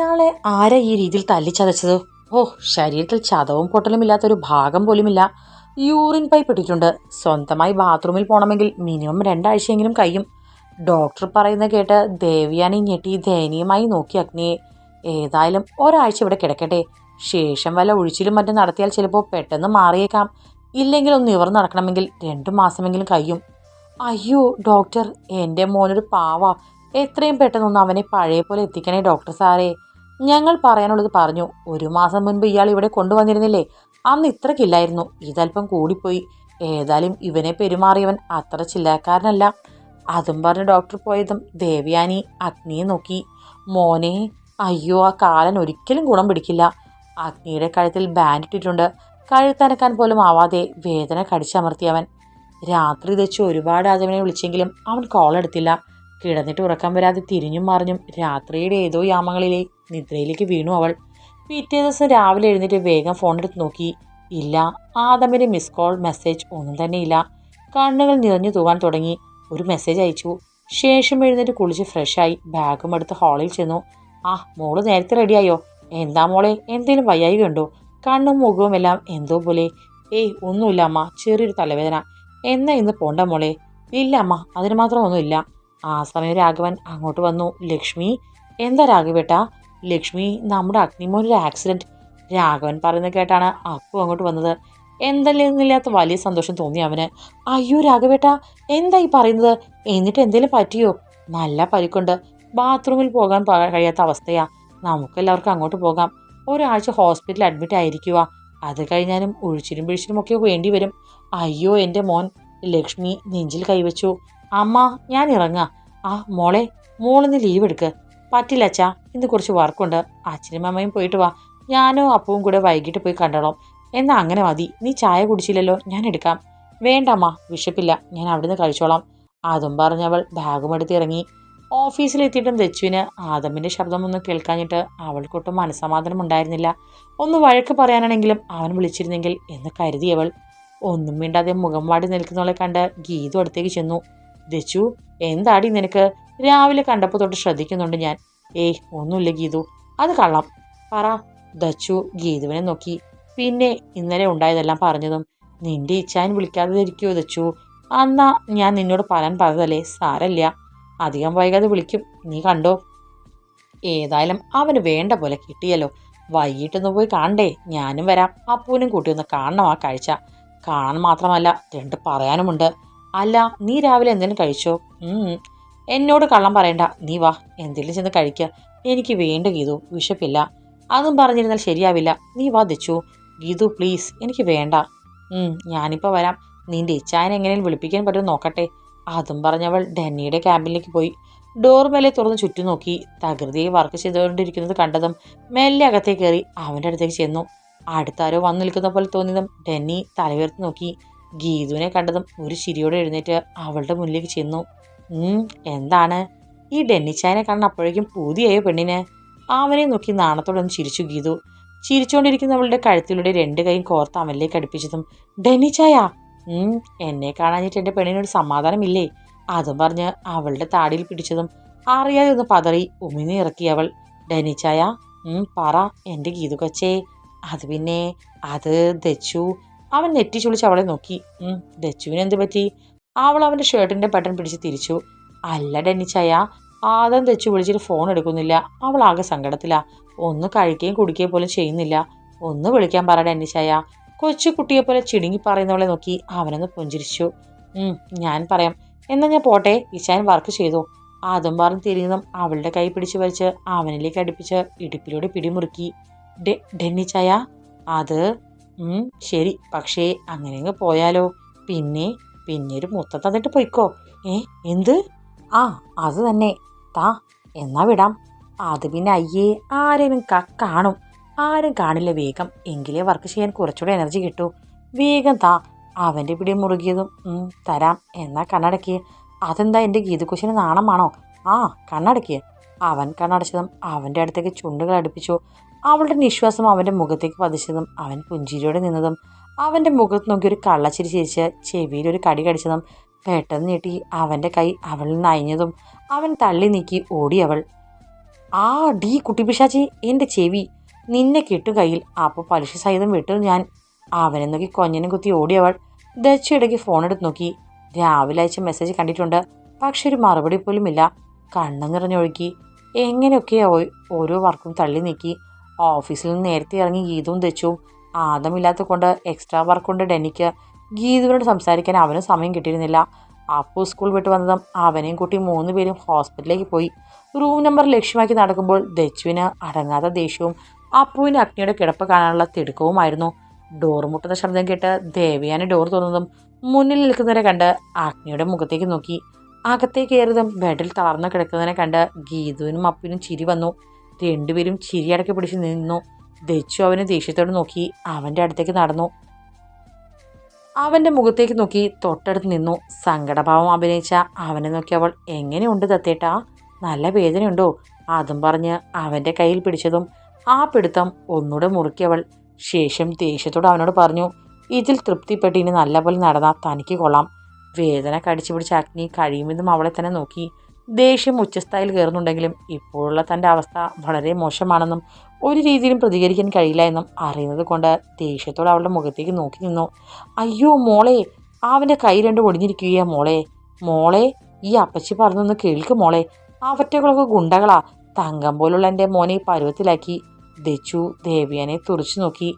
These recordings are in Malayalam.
ഇയാളെ ആരാ ഈ രീതിയിൽ തല്ലിച്ചതച്ചത്? ഓ ശരീരത്തിൽ ചതവും പൊട്ടലും ഇല്ലാത്ത ഒരു ഭാഗം പോലുമില്ല. യൂറിൻ പൈപ്പ് ഇട്ടിട്ടുണ്ട്. സ്വന്തമായി ബാത്റൂമിൽ പോകണമെങ്കിൽ മിനിമം രണ്ടാഴ്ചയെങ്കിലും കഴിയും. ഡോക്ടർ പറയുന്നത് കേട്ട് ദേവ്യാനി ഞെട്ടി ദയനീയമായി നോക്കി അഗ്നിയെ. ഏതായാലും ഒരാഴ്ച ഇവിടെ കിടക്കട്ടെ. ശേഷം വല്ല ഒഴിച്ചിലും മറ്റും നടത്തിയാൽ ചിലപ്പോൾ പെട്ടെന്ന് മാറിയേക്കാം. ഇല്ലെങ്കിൽ ഒന്ന് ഇവർ നടക്കണമെങ്കിൽ രണ്ടു മാസമെങ്കിലും കഴിയും. അയ്യോ ഡോക്ടർ എന്റെ മോനൊരു പാവ. എത്രയും പെട്ടെന്നൊന്ന് അവനെ പഴയ പോലെ എത്തിക്കണേ ഡോക്ടർ സാറേ. ഞങ്ങൾ പറയാനുള്ളത് പറഞ്ഞു. ഒരു മാസം മുൻപ് ഇയാൾ ഇവിടെ കൊണ്ടുവന്നിരുന്നില്ലേ? അന്ന് ഇത്രക്കില്ലായിരുന്നു. ഇതല്പം കൂടിപ്പോയി. ഏതായാലും ഇവനെ പെരുമാറിയവൻ അത്ര ചില്ലക്കാരനല്ല. അതും പറഞ്ഞ് ഡോക്ടർ പോയതും ദേവയാനി അഗ്നിയെ നോക്കി. മോനെ അയ്യോ ആ കാലൻ ഒരിക്കലും ഗുണം പിടിക്കില്ല. അഗ്നിയുടെ കഴുത്തിൽ ബാൻഡ് ഇട്ടിട്ടുണ്ട്. കഴുത്തനക്കാൻ പോലും ആവാതെ വേദന കടിച്ചമർത്തിയവൻ. രാത്രി തെച്ച് ഒരുപാട് ആദവനെ വിളിച്ചെങ്കിലും അവൻ കോൾ എടുത്തില്ല. കിടന്നിട്ട് ഉറക്കം വരാതെ തിരിഞ്ഞും മറിഞ്ഞും രാത്രിയുടെ ഏതോ യാമങ്ങളിലെ നിദ്രയിലേക്ക് വീണു അവൾ. പിറ്റേ ദിവസം രാവിലെ എഴുന്നേറ്റ് വേഗം ഫോൺ എടുത്ത് നോക്കി. ഇല്ല ആദമിന്റെ മിസ് കോൾ മെസ്സേജ് ഒന്നും തന്നെ ഇല്ല. കണ്ണുകൾ നിറഞ്ഞു തൂവാൻ തുടങ്ങി. ഒരു മെസ്സേജ് അയച്ചു. ശേഷം എഴുന്നേറ്റ് കുളിച്ച് ഫ്രഷായി ബാഗും എടുത്ത് ഹാളിൽ ചെന്നു. ആ മോൾ നേരത്തെ റെഡിയായോ എന്താ മോളെ? എന്തേലും വയ്യായി കണ്ടോ കണ്ണും മുഖവും എല്ലാം എന്തോ പോലെ. ഏയ് ഒന്നുമില്ല അമ്മ. ചെറിയൊരു തലവേദന. എന്നാ ഇന്ന് പോണ്ട മോളെ? ഇല്ല അമ്മ അതിന് മാത്രം ഒന്നുമില്ല. ആ സമയം രാഘവൻ അങ്ങോട്ട് വന്നു. ലക്ഷ്മി എന്താ രാഘവേട്ടാ? ലക്ഷ്മി നമ്മുടെ അഗ്നിമോനൊരു ആക്സിഡന്റ് രാഘവൻ പറയുന്നത് കേട്ടാണ് അപ്പു അങ്ങോട്ട് വന്നത്. എന്തല്ലെന്നില്ലാത്ത വലിയ സന്തോഷം തോന്നി അവന്. അയ്യോ രാഘവേട്ട എന്താ ഈ പറയുന്നത്? എന്നിട്ട് എന്തേലും പറ്റിയോ? നല്ല പരിക്കുണ്ട്. ബാത്റൂമിൽ പോകാൻ കഴിയാത്ത അവസ്ഥയാ. നമുക്കെല്ലാവർക്കും അങ്ങോട്ട് പോകാം. ഒരാഴ്ച ഹോസ്പിറ്റലിൽ അഡ്മിറ്റ് ആയിരിക്കുക. അത് കഴിഞ്ഞാലും ഒഴിച്ചിലും പിഴിച്ചിലും ഒക്കെ വേണ്ടി വരും അയ്യോ എന്റെ മോൻ ലക്ഷ്മി നെഞ്ചിൽ കൈവച്ചു. അമ്മ ഞാൻ ഇറങ്ങാം. ആ മോളെ മോളിന്ന് ലീവ് എടുക്ക്. പറ്റില്ല അച്ഛാ ഇന്ന് കുറച്ച് വർക്കുണ്ട് അച്ഛനും അമ്മയും പോയിട്ട് വാ. ഞാനോ അപ്പവും കൂടെ വൈകിട്ട് പോയി കണ്ടോളാം. എന്നാൽ അങ്ങനെ മതി. നീ ചായ കുടിച്ചില്ലല്ലോ ഞാൻ എടുക്കാം. വേണ്ടമ്മ വിശപ്പില്ല. ഞാൻ അവിടുന്ന് കഴിച്ചോളാം. അതും പറഞ്ഞവൾ ബാഗും എടുത്ത് ഇറങ്ങി. ഓഫീസിലെത്തിയിട്ടും ദച്ചുവിന് ആദമിന്റെ ശബ്ദമൊന്നും കേൾക്കാഞ്ഞിട്ട് അവൾക്കൊട്ടും മനസ്സമാധാനം ഉണ്ടായിരുന്നില്ല. ഒന്ന് വഴക്ക് പറയാനാണെങ്കിലും അവൻ വിളിച്ചിരുന്നെങ്കിൽ എന്ന് കരുതിയവൾ. ഒന്നും മിണ്ടാതെ മുഖം വാടി നിൽക്കുന്നവളെ കണ്ട് ഗീതു അടുത്തേക്ക് ചെന്നു. ദച്ചു എന്താടി നിനക്ക്? രാവിലെ കണ്ടപ്പോൾ തൊട്ട് ശ്രദ്ധിക്കുന്നുണ്ട് ഞാൻ. ഏയ് ഒന്നുമില്ല ഗീതു. അത് കള്ളം. പറ. ദച്ചു ഗീതുവിനെ നോക്കി. പിന്നെ ഇന്നലെ ഉണ്ടായതെല്ലാം പറഞ്ഞതും നിന്റെ ഇച്ഛാൻ വിളിക്കാതെ ഇരിക്കുമോ ദച്ചു? അന്നാ ഞാൻ നിന്നോട് പറയാൻ പറഞ്ഞതല്ലേ? സാരല്ല. അധികം വൈകാതെ വിളിക്കും. നീ കണ്ടോ? ഏതായാലും അവന് വേണ്ട പോലെ കിട്ടിയല്ലോ. വൈകിട്ടൊന്ന് പോയി കാണണ്ടേ? ഞാനും വരാം. അപ്പൂനും കൂട്ടി ഒന്ന് കാണണം ആ കാഴ്ച. കാണാൻ മാത്രമല്ല രണ്ട് പറയാനുമുണ്ട്. അല്ല നീ രാവിലെ എന്തെങ്കിലും കഴിച്ചോ? എന്നോട് കള്ളം പറയണ്ട. നീ വാ എന്തെങ്കിലും ചെന്ന് കഴിക്കുക എനിക്ക് വേണ്ട ഗീതു വിശപ്പില്ല. അതും പറഞ്ഞിരുന്നാൽ ശരിയാവില്ല. നീ വാ ദച്ചു. ഗീതു പ്ലീസ് എനിക്ക് വേണ്ട. ഞാനിപ്പോൾ വരാം. നിന്റെ ഇച്ചായനെ എങ്ങനെയും വിളിപ്പിക്കാൻ പറ്റുമോ നോക്കട്ടെ. അതും പറഞ്ഞവൾ ഡെന്നിയുടെ ക്യാബിനിലേക്ക് പോയി. ഡോർ മേലെ തുറന്ന് ചുറ്റും നോക്കി. തകൃതിയെ വർക്ക് ചെയ്തുകൊണ്ടിരിക്കുന്നത് കണ്ടതും മെല്ലെ അകത്തേക്ക് കയറി അവന്റെ അടുത്തേക്ക് ചെന്നു. അടുത്താരോ വന്നു നിൽക്കുന്ന പോലെ തോന്നിയതും ഡെന്നി തലയുയർത്തി നോക്കി. ഗീതുവിനെ കണ്ടതും ഒരു ചിരിയോടെ എഴുന്നേറ്റ് അവളുടെ മുന്നിലേക്ക് ചെന്നു. എന്താണ്? ഈ ഡെന്നിച്ചായനെ കാണാൻ അപ്പോഴേക്കും പൂതിയായോ പെണ്ണിന്? അവനെ നോക്കി നാണത്തോടെ ഒന്ന് ചിരിച്ചു ഗീതു. ചിരിച്ചുകൊണ്ടിരിക്കുന്ന അവളുടെ കഴുത്തിലൂടെ രണ്ട് കൈയും കോർത്ത് അവനിലേക്ക് അടുപ്പിച്ചതും ഡെന്നിച്ചായ? എന്നെ കാണാഞ്ഞിട്ട് എന്റെ പെണ്ണിനൊരു സമാധാനമില്ലേ? അതും പറഞ്ഞ് അവളുടെ താടിയിൽ പിടിച്ചതും അറിയാതെ ഒന്ന് പതറി ഉമിനി ഇറക്കി അവൾ. ഡെനിച്ചായ പറ എന്റെ ഗീതു കൊച്ചേ. അത് പിന്നെ അത് ദച്ചു അവൻ നെറ്റി ചുളിച്ച് അവളെ നോക്കി. ദച്ചുവിനെന്ത് പറ്റി? അവൾ അവന്റെ ഷർട്ടിന്റെ ബട്ടൺ പിടിച്ച് തിരിച്ചു. അല്ല ഡെന്നിച്ചായ ആദം ദച്ചു വിളിച്ചിട്ട് ഫോൺ എടുക്കുന്നില്ല. അവൾ ആകെ സങ്കടത്തിലാ. ഒന്ന് കഴിക്കുകയും കുടിക്കുകയും പോലും ചെയ്യുന്നില്ല. ഒന്ന് വിളിക്കാൻ പറ ഡെന്നിച്ചായ. കൊച്ചു കുട്ടിയെ പോലെ ചിടുങ്ങി പറയുന്നവളെ നോക്കി അവനൊന്ന് പുഞ്ചിരിച്ചു. ഞാൻ പറയാം. എന്നാൽ ഞാൻ പോട്ടെ ഇച്ചാൻ വർക്ക് ചെയ്തു. അതും പറഞ്ഞ് തിരിഞ്ഞതും അവളുടെ കൈ പിടിച്ച് വലിച്ച് അവനിലേക്ക് അടുപ്പിച്ച് ഇടുപ്പിലൂടെ പിടിമുറുക്കി. ഡെ ഡെന്നിച്ചായ അത് ശരി പക്ഷേ അങ്ങനെ അങ്ങ് പോയാലോ? പിന്നെ പിന്നെ ഒരു മുത്തം തന്നിട്ട് പൊയ്ക്കോ. ഏ എന്ത്? ആ അത് തന്നെ. താ എന്നാ വിടാം. അത് പിന്നെ അയ്യേ ആരെയും കാണും. ആരും കാണില്ല വേഗം. എങ്കിലേ വർക്ക് ചെയ്യാൻ കുറച്ചുകൂടെ എനർജി കിട്ടൂ. വേഗം താ. അവന്റെ പിടി മുറുകിയതും തരാം. എന്നാ കണ്ണടക്കി അതെന്താ എന്റെ ഗീതക്കുശിന് നാണമാണോ? ആ കണ്ണടക്കി അവൻ കണ്ണടച്ചതും അവന്റെ അടുത്തേക്ക് ചുണ്ടുകൾ അടുപ്പിച്ചു. അവളുടെ നിശ്വാസം അവന്റെ മുഖത്തേക്ക് പതിച്ചതും അവൻ പുഞ്ചിരിയോടെ നിന്നതും അവന്റെ മുഖത്ത് നോക്കി ഒരു കള്ളച്ചിരി ചിരിച്ച് ചെവിയിൽ ഒരു കടി കടിച്ചതും പെട്ടെന്ന് ഞെട്ടി അവന്റെ കൈ അവളിൽ നിന്ന് അയഞ്ഞതും അവൻ തള്ളി നീക്കി ഓടി അവൾ. ആ ഡീ കുട്ടിപ്പിശാച്ചി എന്റെ ചെവി. നിന്നെ കിട്ടും കയ്യിൽ. അപ്പോൾ പലിശ സഹിതം വിട്ടു ഞാൻ. അവനെ നോക്കി കൊഞ്ഞനും കുത്തി ഓടി അവൾ. ദച്ചയിടയ്ക്ക് ഫോൺ എടുത്ത് നോക്കി. രാവിലെ അയച്ച മെസ്സേജ് കണ്ടിട്ടുണ്ട്. പക്ഷെ ഒരു മറുപടി പോലും ഇല്ല കണ്ണു നിറഞ്ഞൊഴുക്കി എങ്ങനെയൊക്കെയാ ഓരോ വർക്കും തള്ളി നീക്കി. ഓഫീസിൽ നിന്ന് നേരത്തെ ഇറങ്ങി ഗീതവും തെച്ചു ആദമില്ലാത്ത കൊണ്ട് എക്സ്ട്രാ വർക്ക് കൊണ്ട് ഡെന്നിക്ക്. ഗീതുവിനോട് സംസാരിക്കാൻ അവനും സമയം കിട്ടിയിരുന്നില്ല. അപ്പു സ്കൂൾ വിട്ട് വന്നതും അവനെയും കൂട്ടി മൂന്ന് പേരും ഹോസ്പിറ്റലിലേക്ക് പോയി. റൂം നമ്പർ ലക്ഷ്യമാക്കി നടക്കുമ്പോൾ ദച്ചുവിന് അടങ്ങാത്ത ദേഷ്യവും അപ്പുവിന് അഗ്നിയുടെ കിടപ്പ് കാണാനുള്ള തിടുക്കവുമായിരുന്നു. ഡോർ മുട്ടുന്ന ശബ്ദം കേട്ട് ദേവിയാന് ഡോർ തുറന്നതും മുന്നിൽ നിൽക്കുന്നവരെ കണ്ട് അഗ്നിയുടെ മുഖത്തേക്ക് നോക്കി. അകത്തേക്ക് കയറിയതും ബെഡിൽ തളർന്നു കിടക്കുന്നതിനെ കണ്ട് ഗീതുവിനും അപ്പുവിനും ചിരി വന്നു. രണ്ടുപേരും ചിരിയടക്കി പിടിച്ച് നിന്നു. ദച്ചു അവനെ ദേഷ്യത്തോട് നോക്കി അവന്റെ അടുത്തേക്ക് നടന്നു. അവന്റെ മുഖത്തേക്ക് നോക്കി തൊട്ടടുത്ത് നിന്നു. സങ്കടഭാവം അഭിനയിച്ച അവനെ നോക്കി അവൾ എങ്ങനെയുണ്ട് തത്തേട്ടാ നല്ല വേദനയുണ്ടോ? അതും പറഞ്ഞ് അവന്റെ കയ്യിൽ പിടിച്ചതും ആ പിടുത്തം ഒന്നുകൂടെ മുറുക്കിയവൾ ശേഷം ദേഷ്യത്തോട് അവനോട് പറഞ്ഞു ഇതിൽ തൃപ്തിപ്പെട്ട് ഇനി നല്ലപോലെ നടന്നാൽ തനിക്ക് കൊള്ളാം. വേദന കടിച്ചു പിടിച്ച അഗ്നി കഴിയുമെന്നും അവളെ തന്നെ നോക്കി. ദേഷ്യം ഉച്ചസ്ഥായിൽ കയറുന്നുണ്ടെങ്കിലും ഇപ്പോഴുള്ള തന്റെ അവസ്ഥ വളരെ മോശമാണെന്നും ഒരു രീതിയിലും പ്രതികരിക്കാൻ കഴിയില്ല എന്നും അറിയുന്നത് കൊണ്ട് ദേഷ്യത്തോടെ അവളുടെ മുഖത്തേക്ക് നോക്കി നിന്നു. അയ്യോ മോളെ അവന്റെ കൈ രണ്ട് ഒടിഞ്ഞിരിക്കുകയാ മോളെ. മോളെ ഈ അപ്പച്ചി പറഞ്ഞൊന്ന് കേൾക്ക് മോളെ. അവറ്റകളൊക്കെ ഗുണ്ടകളാ. തങ്കം പോലുള്ള എന്റെ മോനെ പരുവത്തിലാക്കി. ദച്ചു ദേവിയനെ തുറച്ചു നോക്കി.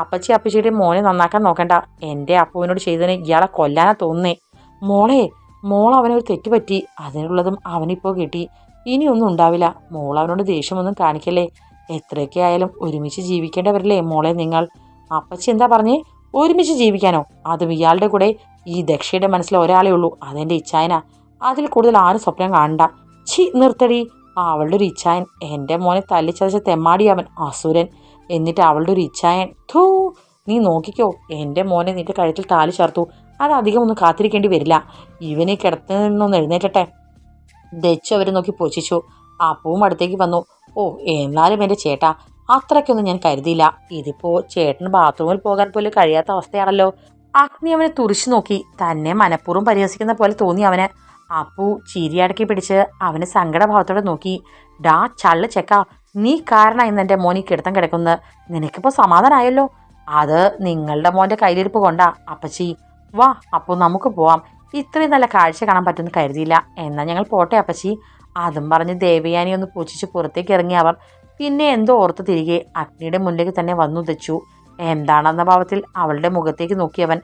അപ്പച്ചി അപ്പച്ചിയുടെ മോനെ നന്നാക്കാൻ നോക്കണ്ട. എന്റെ അപ്പുവിനോട് ചെയ്തതിന് ഇയാളെ കൊല്ലാനാ തോന്നുന്നേ. മോളെ മോൾ അവനൊരു തെറ്റ് പറ്റി. അതിനുള്ളതും അവനിപ്പോൾ കിട്ടി. ഇനിയൊന്നും ഉണ്ടാവില്ല. മോൾ അവനോട് ദേഷ്യമൊന്നും കാണിക്കല്ലേ? എത്രയൊക്കെ ആയാലും ഒരുമിച്ച് ജീവിക്കേണ്ടവരല്ലേ മോളെ നിങ്ങൾ? അപ്പച്ചി എന്താ പറഞ്ഞേ? ഒരുമിച്ച് ജീവിക്കാനോ? അതും ഇയാളുടെ കൂടെ ഈ ദക്ഷയുടെ മനസ്സിൽ ഒരാളേ ഉള്ളൂ. അതെന്റെ ഇച്ഛായന. അതിൽ കൂടുതൽ ആരും സ്വപ്നം കാണണ്ട. ഛി നിർത്തടി. അവളുടെ ഒരു ഇച്ഛായൻ. എന്റെ മോനെ തല്ലിച്ചതച്ച തെമ്മാടി അവൻ അസുരൻ. എന്നിട്ട് അവളുടെ ഒരു ഇച്ഛായൻ. ധൂ നീ നോക്കിക്കോ. എന്റെ മോനെ നിന്റെ കഴുത്തിൽ താലി ചേർത്തു. അത് അധികം ഒന്നും കാത്തിരിക്കേണ്ടി വരില്ല. ഇവനെ കിടത്തു നിന്നൊന്ന് എഴുന്നേറ്റട്ടെ. ദച്ചു അവരെ നോക്കി പൊച്ചിച്ചു അപ്പവും അടുത്തേക്ക് വന്നു. ഓ എന്നാലും എന്റെ ചേട്ടാ അത്രയ്ക്കൊന്നും ഞാൻ കരുതിയില്ല. ഇതിപ്പോ ചേട്ടൻ ബാത്റൂമിൽ പോകാൻ പോലും കഴിയാത്ത അവസ്ഥയാണല്ലോ. അഗ്നി അവനെ തുറിച്ചു നോക്കി. തന്നെ മനഃപൂർവം പരിഹസിക്കുന്ന പോലെ തോന്നി അവന്. അപ്പു ചിരിയടക്കി പിടിച്ച് അവനെ സങ്കടഭാവത്തോടെ നോക്കി. ഡാ ചള്ള് ചെക്ക. നീ കാരണം ഇന്ന് എന്റെ മോനി കിടത്തം കിടക്കുന്നത് നിനക്കിപ്പോൾ സമാധാനമായല്ലോ അത് നിങ്ങളുടെ മോന്റെ കയ്യിലിരിപ്പ് കൊണ്ടാ. അപ്പച്ചി വാ അപ്പോൾ നമുക്ക് പോവാം. ഇത്രയും നല്ല കാഴ്ച കാണാൻ പറ്റുമെന്ന് കരുതിയില്ല. എന്നാൽ ഞങ്ങൾ പോട്ടെ അപ്പച്ചി. അതും പറഞ്ഞ് ദേവയാനി ഒന്ന് പൂച്ചിച്ച് പുറത്തേക്ക് ഇറങ്ങി അവർ പിന്നെ എന്തോ ഓർത്ത് തിരികെ അഗ്നിയുടെ മുന്നിലേക്ക് തന്നെ വന്നു തെച്ചു എന്താണെന്ന ഭാവത്തിൽ അവളുടെ മുഖത്തേക്ക് നോക്കിയവൻ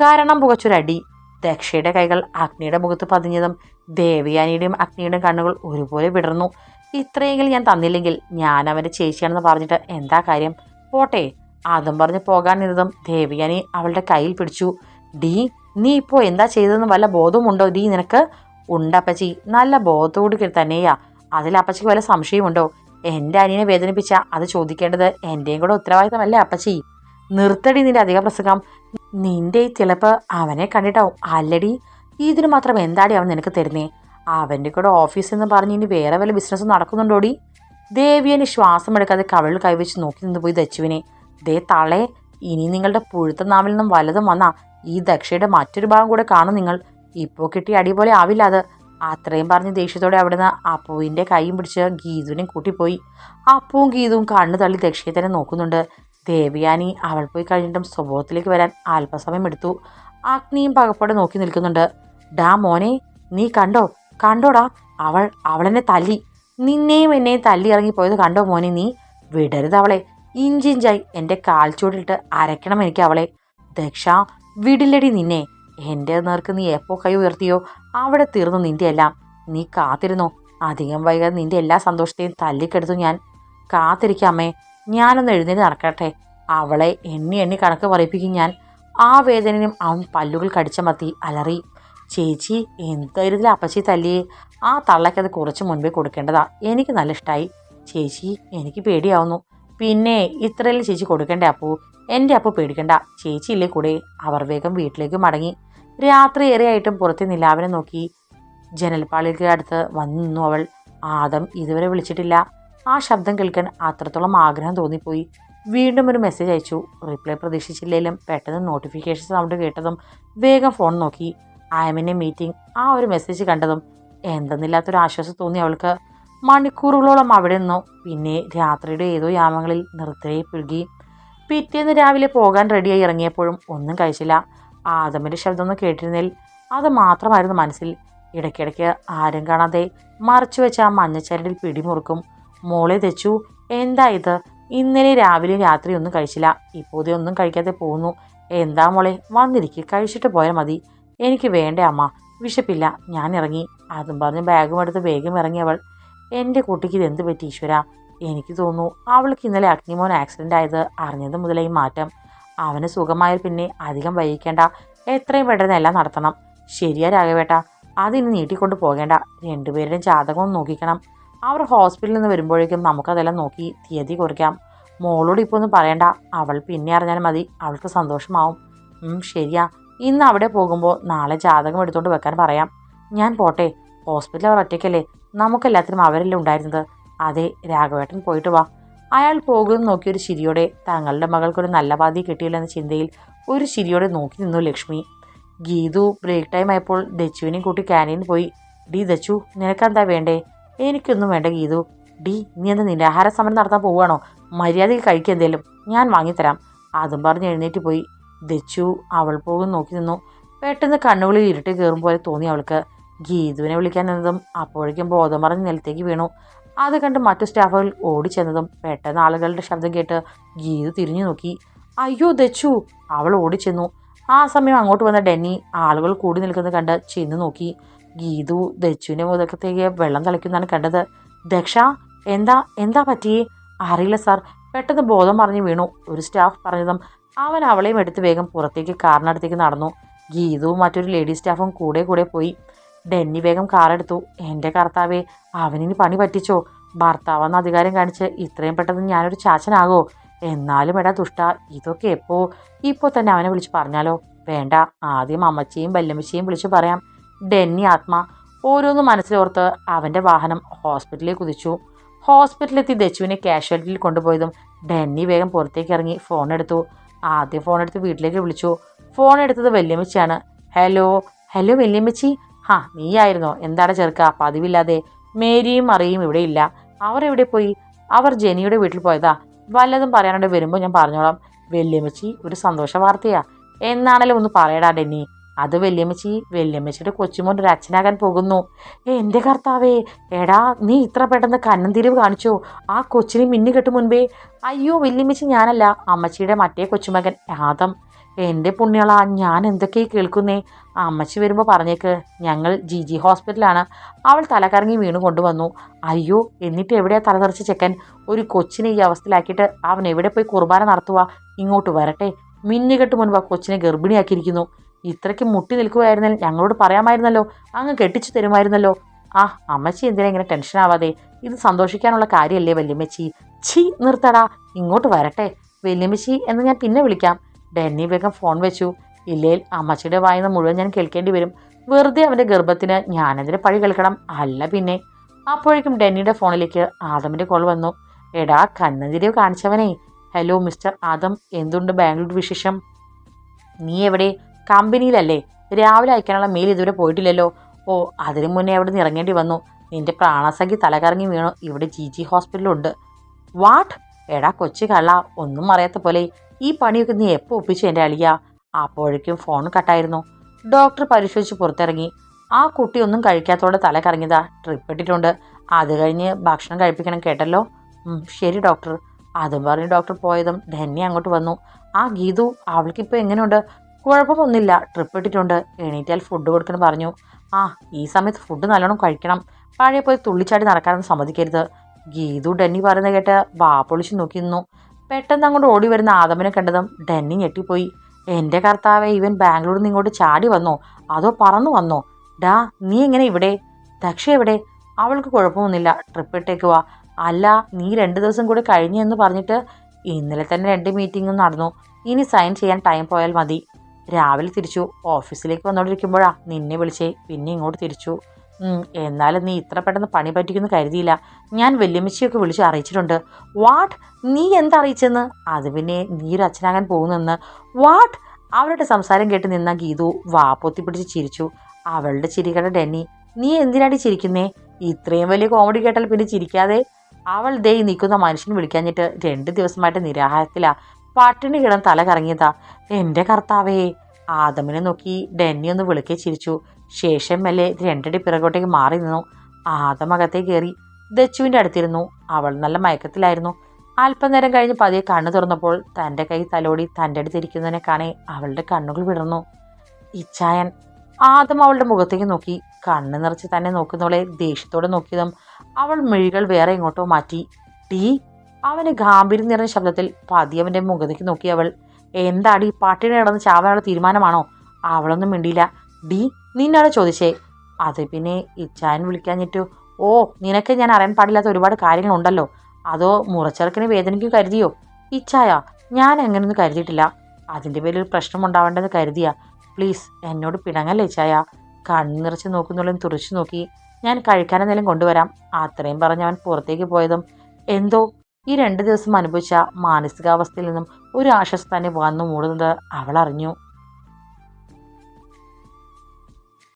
കാരണം പുകച്ചൊരടി. ദക്ഷയുടെ കൈകൾ അഗ്നിയുടെ മുഖത്ത് പതിഞ്ഞതും ദേവയാനിയുടെയും അഗ്നിയുടെയും കണ്ണുകൾ ഒരുപോലെ വിടർന്നു. ഇത്രയെങ്കിലും ഞാൻ തന്നില്ലെങ്കിൽ ഞാൻ അവന്റെ ചേച്ചിയാണെന്ന് പറഞ്ഞിട്ട് എന്താ കാര്യം? പോട്ടെ അതും പറഞ്ഞ് പോകാൻ നിന്നതും ദേവയാനി അവളുടെ കയ്യിൽ പിടിച്ചു. ഡീ നീ ഇപ്പോൾ എന്താ ചെയ്തതെന്ന് വല്ല ബോധമുണ്ടോ ഡീ നിനക്ക് ഉണ്ടപ്പച്ചി നല്ല ബോധത്തോടു തന്നെയാ. അതിൽ അപ്പച്ചിക്ക് വല്ല സംശയമുണ്ടോ? എന്റെ അനിയനെ വേദനിപ്പിച്ച അത് ചോദിക്കേണ്ടത് എന്റെയും കൂടെ ഉത്തരവാദിത്തമല്ലേ അപ്പച്ചി? നിർത്തടി നിന്റെ അധിക പ്രസംഗം. നിന്റെ ഈ തിളപ്പ് അവനെ കണ്ടിട്ടാവും അല്ലടി ഇതിന് മാത്രം എന്താടി അവൻ നിനക്ക് തരുന്നേ? അവന്റെ കൂടെ ഓഫീസിൽ നിന്ന് പറഞ്ഞ് ഇനി വേറെ വല്ല ബിസിനസ് നടക്കുന്നുണ്ടോടി? ദേവിയന് ശ്വാസം എടുക്കാതെ കവിളിൽ കൈവച്ച് നോക്കി നിന്ന് പോയി ദച്ചുവിനെ. ദേ തളേ ഇനി നിങ്ങളുടെ പുഴുത്ത നാവിൽ നിന്നും വലതും വന്നാ ഈ ദക്ഷയുടെ മറ്റൊരു ഭാഗം കൂടെ കാണും നിങ്ങൾ. ഇപ്പോൾ കിട്ടിയ അടി പോലെ ആവില്ല അത്. അത്രയും പറഞ്ഞ് ദേഷ്യത്തോടെ അവിടുന്ന് അപ്പുവിന്റെ കൈയും പിടിച്ച് ഗീതുവിനെയും കൂട്ടിപ്പോയി. അപ്പുവും ഗീതുവും കണ്ണു തള്ളി ദക്ഷയെ തന്നെ നോക്കുന്നുണ്ട്. ദേവയാനി അവൾ പോയി കഴിഞ്ഞിട്ടും സ്വഭാവത്തിലേക്ക് വരാൻ അല്പസമയം എടുത്തു. അഗ്നിയും പകപ്പോടെ നോക്കി നിൽക്കുന്നുണ്ട്. ഡാ മോനെ നീ കണ്ടോ? കണ്ടോടാ അവൾ അവളെന്നെ തല്ലി. നിന്നെയും എന്നെയും തല്ലി ഇറങ്ങിപ്പോയത് കണ്ടോ മോനെ നീ? വിടരുത് അവളെ. ഇഞ്ചിഞ്ചായി എന്റെ കാൽ ചൂടിലിട്ട് അരയ്ക്കണം എനിക്ക് അവളെ. ദക്ഷ വിടില്ലടി നിന്നെ. എന്റെ നേർക്ക് നീ എപ്പോൾ കൈ ഉയർത്തിയോ? അവിടെ തീർന്നു നിന്റെ എല്ലാം. നീ കാത്തിരുന്നോ? അധികം വൈകാതെ നിന്റെ എല്ലാ സന്തോഷത്തെയും തല്ലിക്കെടുത്തു ഞാൻ. കാത്തിരിക്കാമേ ഞാനൊന്ന് എഴുന്നേറ്റ് നടക്കട്ടെ. അവളെ എണ്ണി എണ്ണി കണക്ക് പറയിപ്പിക്കും ഞാൻ. ആ വേദനയും അവൻ പല്ലുകൾ കടിച്ചമർത്തി അലറി. ചേച്ചി എന്തായിരുന്നില്ല അപ്പച്ചി തല്ലിയേ? ആ തള്ളയ്ക്കത് കുറച്ച് മുൻപേ കൊടുക്കേണ്ടതാ. എനിക്ക് നല്ല ഇഷ്ടമായി ചേച്ചി എനിക്ക് പേടിയാവുന്നു. പിന്നെ ഇത്രയല്ലേ ചേച്ചി കൊടുക്കണ്ടേ അപ്പു? എന്റെ അപ്പു പേടിക്കണ്ട. ചേച്ചി ഇല്ലേ കൂടെ? അവർ വേഗം വീട്ടിലേക്ക് മടങ്ങി. രാത്രി ഏറെയായിട്ടും പുറത്തെ നിലാവിനെ നോക്കി. ജനൽപ്പാളിക്ക് അടുത്ത് വന്നു അവൾ. ആദം ഇതുവരെ വിളിച്ചിട്ടില്ല. ആ ശബ്ദം കേൾക്കാൻ അത്രത്തോളം ആഗ്രഹം തോന്നിപ്പോയി. വീണ്ടും ഒരു മെസ്സേജ് അയച്ചു. റിപ്ലൈ പ്രതീക്ഷിച്ചില്ലെങ്കിലും പെട്ടെന്ന് നോട്ടിഫിക്കേഷൻ സൗണ്ട് കേട്ടതും വേഗം ഫോൺ നോക്കി. എ മീറ്റിംഗ് ആ ഒരു മെസ്സേജ് കണ്ടതും എന്തെന്നില്ലാത്തൊരു ആശ്വാസം തോന്നി അവൾക്ക്. മണിക്കൂറുകളോളം അവിടെ നിന്നു. പിന്നെ രാത്രിയുടെ ഏതോ യാമങ്ങളിൽ നിർത്തയെ പിഴുകി പിറ്റേന്ന് രാവിലെ പോകാൻ റെഡിയായി ഇറങ്ങിയപ്പോഴും ഒന്നും കഴിച്ചില്ല. ആദമിന്റെ ശബ്ദമൊന്നും കേട്ടിരുന്നിൽ അത് മാത്രമായിരുന്നു മനസ്സിൽ. ഇടയ്ക്കിടയ്ക്ക് ആരും കാണാതെ മറച്ചു വെച്ച ആ മഞ്ഞച്ചരടിൽ പിടിമുറുക്കും. മോളെ തെച്ചു എന്താ ഇത്? ഇന്നലെ രാവിലെ രാത്രി ഒന്നും കഴിച്ചില്ല. ഇപ്പോൾ ഒന്നും കഴിക്കാതെ പോകുന്നു. എന്താ മോളെ വന്നിരിക്കി കഴിച്ചിട്ട് പോയാൽ മതി. എനിക്ക് വേണ്ട അമ്മ വിശപ്പില്ല ഞാൻ ഇറങ്ങി. അതും പറഞ്ഞ് ബാഗും എടുത്ത് വേഗം ഇറങ്ങി അവൾ എന്റെ കുട്ടിക്ക് ഇതെന്ത് പറ്റി ഈശ്വര? എനിക്ക് തോന്നുന്നു അവൾക്ക് ഇന്നലെ അഗ്നിമോൻ ആക്സിഡന്റ് ആയത് അറിഞ്ഞത് മുതലേ മാറ്റം. അവന് സുഖമായാൽ പിന്നെ അധികം വൈകിക്കേണ്ട. എത്രയും പെട്ടെന്ന് എല്ലാം നടത്തണം. ശരിയാ രാഘവേട്ട. അതിന് നീട്ടിക്കൊണ്ട് പോകേണ്ട. രണ്ടുപേരുടെയും ജാതകവും നോക്കിക്കണം. അവർ ഹോസ്പിറ്റലിൽ നിന്ന് വരുമ്പോഴേക്കും നമുക്കതെല്ലാം നോക്കി തീയതി കുറിക്കാം. മോളോട് ഇപ്പോൾ ഒന്നും പറയണ്ട. അവൾ പിന്നെ അറിഞ്ഞാൽ മതി. അവൾക്ക് സന്തോഷമാവും. ശരിയാ. ഇന്ന് അവിടെ പോകുമ്പോൾ നാളെ ജാതകം എടുത്തുകൊണ്ട് വെക്കാൻ പറയാം. ഞാൻ പോട്ടെ. ഹോസ്പിറ്റലിൽ അവർ ഒറ്റയ്ക്കല്ലേ. നമുക്കെല്ലാത്തിനും അവരല്ലേ ഉണ്ടായിരുന്നത്? അതെ രാഘവേട്ടൻ പോയിട്ട് വാ. അയാൾ പോകുമെന്ന് നോക്കിയൊരു ചിരിയോടെ തങ്ങളുടെ മകൾക്കൊരു നല്ല പാതി കിട്ടിയില്ലെന്ന ചിന്തയിൽ ഒരു ചിരിയോടെ നോക്കി നിന്നു ലക്ഷ്മി. ഗീതു ബ്രേക്ക് ടൈം ആയപ്പോൾ ദച്ചുവിനെയും കൂട്ടി ക്യാന്റീനിൽ പോയി. ഡി ദച്ചു നിനക്കെന്താ വേണ്ടേ? എനിക്കൊന്നും വേണ്ട ഗീതു. ഡി നീ എന്താ നിരാഹാര സമരം നടത്താൻ പോവുകയാണോ? മര്യാദയ്ക്ക് കഴിക്കെന്തേലും ഞാൻ വാങ്ങിത്തരാം. അതും പറഞ്ഞ് എഴുന്നേറ്റ് പോയി. ദച്ചു അവൾ പോകും നോക്കി നിന്നു. പെട്ടെന്ന് കണ്ണുകളിൽ ഇരുട്ട് കയറും പോലെ തോന്നി അവൾക്ക്. ഗീതുവിനെ വിളിക്കാൻ എന്നതും അപ്പോഴേക്കും ബോധം മറിഞ്ഞ് നിലത്തേക്ക് വീണു. അത് കണ്ട് മറ്റു സ്റ്റാഫുകൾ ഓടിച്ചെന്നതും പെട്ടെന്ന് ആളുകളുടെ ശബ്ദം കേട്ട് ഗീതു തിരിഞ്ഞു നോക്കി. അയ്യോ ദച്ചു അവൾ ഓടിച്ചെന്നു ആ സമയം അങ്ങോട്ട് വന്ന ഡെന്നി ആളുകൾ കൂടി നിൽക്കുന്നത് കണ്ട് ചെന്ന് നോക്കി. ഗീതു ദച്ചുവിന്റെ മുതക്കത്തേക്ക് വെള്ളം തളിക്കുന്നതാണ് കണ്ടത്. ദക്ഷ എന്താ എന്താ പറ്റിയേ? അറിയില്ല സാർ. പെട്ടെന്ന് ബോധം പറഞ്ഞു വീണു. ഒരു സ്റ്റാഫ് പറഞ്ഞതും അവൻ അവളെയും എടുത്ത് വേഗം പുറത്തേക്ക് കാറിനടുത്തേക്ക് നടന്നു. ഗീതുവും മറ്റൊരു ലേഡി സ്റ്റാഫും കൂടെ കൂടെ പോയി. ഡെന്നി വേഗം കാറെടുത്തു എന്റെ കർത്താവേ അവനിനി പണി പറ്റിച്ചോ? ഭർത്താവെന്ന അധികാരം കാണിച്ച് ഇത്രയും പെട്ടെന്ന് ഞാനൊരു ചാച്ചനാകോ? എന്നാലും എടാ ദുഷ്ട ഇതൊക്കെ എപ്പോ? ഇപ്പോൾ തന്നെ അവനെ വിളിച്ച് പറഞ്ഞാലോ? വേണ്ട ആദ്യം അമ്മച്ചിയും വല്ലമ്മച്ചിയും വിളിച്ച് പറയാം. ഡെന്നി ആത്മ ഓരോന്ന് മനസ്സിലോർത്ത് അവന്റെ വാഹനം ഹോസ്പിറ്റലിൽ കുതിച്ചു. ഹോസ്പിറ്റലിലെത്തി ദച്ചുവിനെ കാഷ്വാലിറ്റിയിൽ കൊണ്ടുപോയതും ഡെന്നി വേഗം പുറത്തേക്ക് ഇറങ്ങി ഫോൺ എടുത്തു. ആദ്യം ഫോൺ എടുത്ത് വീട്ടിലേക്ക് വിളിച്ചു. ഫോൺ എടുത്തത് വല്യമ്മച്ചിയാണ്. ഹലോ ഹലോ വല്യമ്മച്ചി ഹാ നീയായിരുന്നോ? എന്താണ് ചെറുക്ക? പതിവില്ലാതെ. മേരിയും മറിയും ഇവിടെ ഇല്ല. അവർ എവിടെ പോയി? അവർ ജെനിയുടെ വീട്ടിൽ പോയതാ. വല്ലതും പറയാനുണ്ട് വരുമ്പോൾ ഞാൻ പറഞ്ഞോളാം. വല്യമ്മച്ചി ഒരു സന്തോഷ വാർത്തയാ. എന്നാണല്ലോ ഒന്ന് പറയടാ ഡെന്നി. അത് വല്യമ്മച്ചി വല്യമ്മച്ചിയുടെ കൊച്ചുമോൻ ഒരു അച്ഛനാകാൻ പോകുന്നു. എന്റെ കർത്താവേ. എടാ നീ ഇത്ര പെട്ടെന്ന് കന്നം തിരിവ് കാണിച്ചോ? ആ കൊച്ചിനെ മിന്നുകെട്ടു മുൻപേ. അയ്യോ വല്യമ്മച്ചി ഞാനല്ല. അമ്മച്ചിയുടെ മറ്റേ കൊച്ചുമകൻ ആദം എന്റെ പുണ്യളാ ഞാൻ എന്തൊക്കെ കേൾക്കുന്നേ? അമ്മച്ചി വരുമ്പോൾ പറഞ്ഞേക്ക്. ഞങ്ങൾ ജി ജി ഹോസ്പിറ്റലാണ് അവൾ തലകറങ്ങി വീണ് കൊണ്ടുവന്നു. അയ്യോ എന്നിട്ട് എവിടെയാ തലതെറിച്ച ചെക്കൻ? ഒരു കൊച്ചിനെ ഈ അവസ്ഥയിലാക്കിയിട്ട് അവൻ എവിടെ പോയി കുർബാന നടത്തുക ഇങ്ങോട്ട് വരട്ടെ. മിന്നുകെട്ട് മുൻപ് ആ കൊച്ചിനെ ഗർഭിണിയാക്കിയിരിക്കുന്നു. ഇത്രയ്ക്ക് മുട്ടി നിൽക്കുമായിരുന്നെങ്കിൽ ഞങ്ങളോട് പറയാമായിരുന്നല്ലോ. അങ്ങ് കെട്ടിച്ചു തരുമായിരുന്നല്ലോ. ആ അമ്മച്ചി എന്തിനാ ഇങ്ങനെ ടെൻഷൻ ആവാതെ? ഇത് സന്തോഷിക്കാനുള്ള കാര്യമല്ലേ വല്യമ്മച്ചി? ഛീ നിർത്തടാ. ഇങ്ങോട്ട് വരട്ടെ. വല്യമ്മച്ചി എന്ന് ഞാൻ പിന്നെ വിളിക്കാം. ഡെന്നി വേഗം ഫോൺ വെച്ചു. ഇല്ലേൽ അമ്മച്ചിയുടെ വായന മുഴുവൻ ഞാൻ കേൾക്കേണ്ടി വരും. വെറുതെ അവന്റെ ഗർഭത്തിന് ഞാനതിന് പഴി കേൾക്കണം. അല്ല പിന്നെ. അപ്പോഴേക്കും ഡെന്നിയുടെ ഫോണിലേക്ക് ആദമിന്റെ കോൾ വന്നു. എടാ കണ്ണതിരെ കാണിച്ചവനേ. Hello mister Adam. എന്തുണ്ട് ബാംഗ്ലൂർ വിശേഷം? നീ എവിടെ? കമ്പനിയിലല്ലേ? രാവിലെ അയക്കാനുള്ള മെയിൽ ഇതുവരെ പോയിട്ടില്ലല്ലോ. ഓ അതിനു മുന്നേ അവിടെ നിന്ന് ഇറങ്ങേണ്ടി വന്നു. നിന്റെ പ്രാണസഖി തലകറങ്ങി വീണു. ഇവിടെ ജി ജി ഹോസ്പിറ്റലുണ്ട്. വാട്ട്? എടാ കൊച്ചു കള്ള. ഒന്നും അറിയാത്ത പോലെ. ഈ പണിയൊക്കെ നീ എപ്പോൾ ഒപ്പിച്ചു എന്റെ അളിയ? അപ്പോഴേക്കും ഫോൺ കട്ടായിരുന്നു. ഡോക്ടർ പരിശോധിച്ച് പുറത്തിറങ്ങി. ആ കുട്ടി ഒന്നും കഴിക്കാത്തോടെ തല കറങ്ങിയതാ. ട്രിപ്പ് ഇട്ടിട്ടുണ്ട്. അത് കഴിഞ്ഞ് ഭക്ഷണം കഴിപ്പിക്കണം കേട്ടല്ലോ. ശരി ഡോക്ടർ അതും പറഞ്ഞ് ഡോക്ടർ പോയതും ധന്യ അങ്ങോട്ട് വന്നു. ആ ഗീതു അവൾക്കിപ്പോൾ എങ്ങനെയുണ്ട്? കുഴപ്പമൊന്നുമില്ല. ട്രിപ്പ് ഇട്ടിട്ടുണ്ട്. എണീറ്റാൽ ഫുഡ് കൊടുക്കണം പറഞ്ഞു. ആ ഈ സമയത്ത് ഫുഡ് നല്ലോണം കഴിക്കണം. പഴയ പോയി തുള്ളിച്ചാടി നടക്കാനൊന്നും സമ്മതിക്കരുത്. ഗീതു ഡെന്നി പറയുന്നത് കേട്ട് വാ പൊളിച്ച് നോക്കി നിന്നു. പെട്ടെന്ന് അങ്ങോട്ട് ഓടി വരുന്ന ആദമിനെ കണ്ടതും ഡെന്നി ഞെട്ടിപ്പോയി. എന്റെ കർത്താവെ ഇവൻ ബാംഗ്ലൂരിൽ നിന്ന് ഇങ്ങോട്ട് ചാടി വന്നോ? അതോ പറന്നു വന്നോ? ഡാ നീ എങ്ങനെ ഇവിടെ? ദക്ഷ എവിടെ? അവൾക്ക് കുഴപ്പമൊന്നുമില്ല. ട്രിപ്പ് ഇട്ടേക്ക് വാ. അല്ല നീ രണ്ട് ദിവസം കൂടി കഴിഞ്ഞു എന്ന് പറഞ്ഞിട്ട് ഇന്നലെ തന്നെ രണ്ട് മീറ്റിംഗും നടന്നു. ഇനി സൈൻ ചെയ്യാൻ ടൈം പോയാൽ മതി. രാവിലെ തിരിച്ചു. ഓഫീസിലേക്ക് വന്നുകൊണ്ടിരിക്കുമ്പോഴാണ് നിന്നെ വിളിച്ചേ. പിന്നെ ഇങ്ങോട്ട് തിരിച്ചു. എന്നാലും നീ ഇത്ര പെട്ടെന്ന് പണി പറ്റിക്കുമെന്ന് കരുതിയില്ല. ഞാൻ വല്യമ്മച്ചിയൊക്കെ വിളിച്ച് അറിയിച്ചിട്ടുണ്ട്. വാട്ട്? നീ എന്താ അറിയിച്ചെന്ന്? അത് പിന്നെ നീ ഒരു അച്ഛനാകാൻ പോകുന്നെന്ന്. വാട്ട്? അവരുടെ സംസാരം കേട്ട് നിന്ന ഗീതു വാ പിടിച്ച് ചിരിച്ചു. അവളുടെ ചിരികട ഡെന്നി നീ എന്തിനാടി ചിരിക്കുന്നേ? ഇത്രയും വലിയ കോമഡി കേട്ടാൽ പിന്നെ ചിരിക്കാതെ? അവൾ ദേ നിൽക്കുന്ന മനുഷ്യനെ വിളിക്കാഞ്ഞിട്ട് രണ്ട് ദിവസമായിട്ട് നിരാഹാരത്തിലാ. പട്ടിണി കിടന്ന് തല കറങ്ങിയതാ. എന്റെ കർത്താവേ ആദമിനെ നോക്കി ഡെന്നി ഒന്ന് വിളിക്കെ ചിരിച്ചു. ശേഷം മെല്ലെ രണ്ടടി പിറകോട്ടേക്ക് മാറി നിന്നു. ആദം അകത്തേക്ക് കയറി ദച്ചുവിന്റെ അടുത്തിരുന്നു. അവൾ നല്ല മയക്കത്തിലായിരുന്നു. അല്പനേരം കഴിഞ്ഞ് പതിയെ കണ്ണു തുറന്നപ്പോൾ തന്റെ കൈ തലോടി തന്റെ അടുത്തിരിക്കുന്നതിനെ കാണേ അവളുടെ കണ്ണുകൾ വിടർന്നു. ഇച്ചായൻ ആദം അവളുടെ മുഖത്തേക്ക് നോക്കി. കണ്ണ് നിറച്ച് തന്നെ നോക്കുന്നവളെ ദേഷ്യത്തോടെ നോക്കിയതും അവൾ മിഴികൾ വേറെ എങ്ങോട്ടോ മാറ്റി. ടീ അവന് ഗാംഭീര്യം നിറഞ്ഞ ശബ്ദത്തിൽ പതി അവന്റെ മുഖത്തേക്ക് നോക്കി അവൾ. എന്താടി പാട്ടിയുടെ കിടന്ന് ചാവാനുള്ള തീരുമാനമാണോ? അവളൊന്നും മിണ്ടിയില്ല. ഡി നിന്നാണ് ചോദിച്ചേ. അത് പിന്നെ വിളിക്കാൻ വിളിക്കാഞ്ഞിട്ടു. ഓ നിനക്ക് ഞാൻ അറിയാൻ പാടില്ലാത്ത ഒരുപാട് കാര്യങ്ങളുണ്ടല്ലോ. അതോ മുറച്ചെറുക്കിന് വേദനയ്ക്ക് കരുതിയോ? ഇച്ചായ ഞാൻ അങ്ങനെയൊന്നും കരുതിയിട്ടില്ല. അതിന്റെ പേരിൽ പ്രശ്നം ഉണ്ടാവേണ്ടെന്ന് കരുതിയ. പ്ലീസ് എന്നോട് പിണങ്ങല്ലേ ഇച്ചായ? കണ്ണു നിറച്ച് നോക്കുന്നുള്ളും തുറച്ചു നോക്കി ഞാൻ കഴിക്കാനെന്തെങ്കിലും കൊണ്ടുവരാം. അത്രയും പറഞ്ഞ് അവൻ പുറത്തേക്ക് പോയതും എന്തോ ഈ രണ്ട് ദിവസം അനുഭവിച്ച മാനസികാവസ്ഥയിൽ നിന്നും ഒരു ആശ്വാസം തന്നെ വന്നു മൂടുന്നത് അവൾ അറിഞ്ഞു.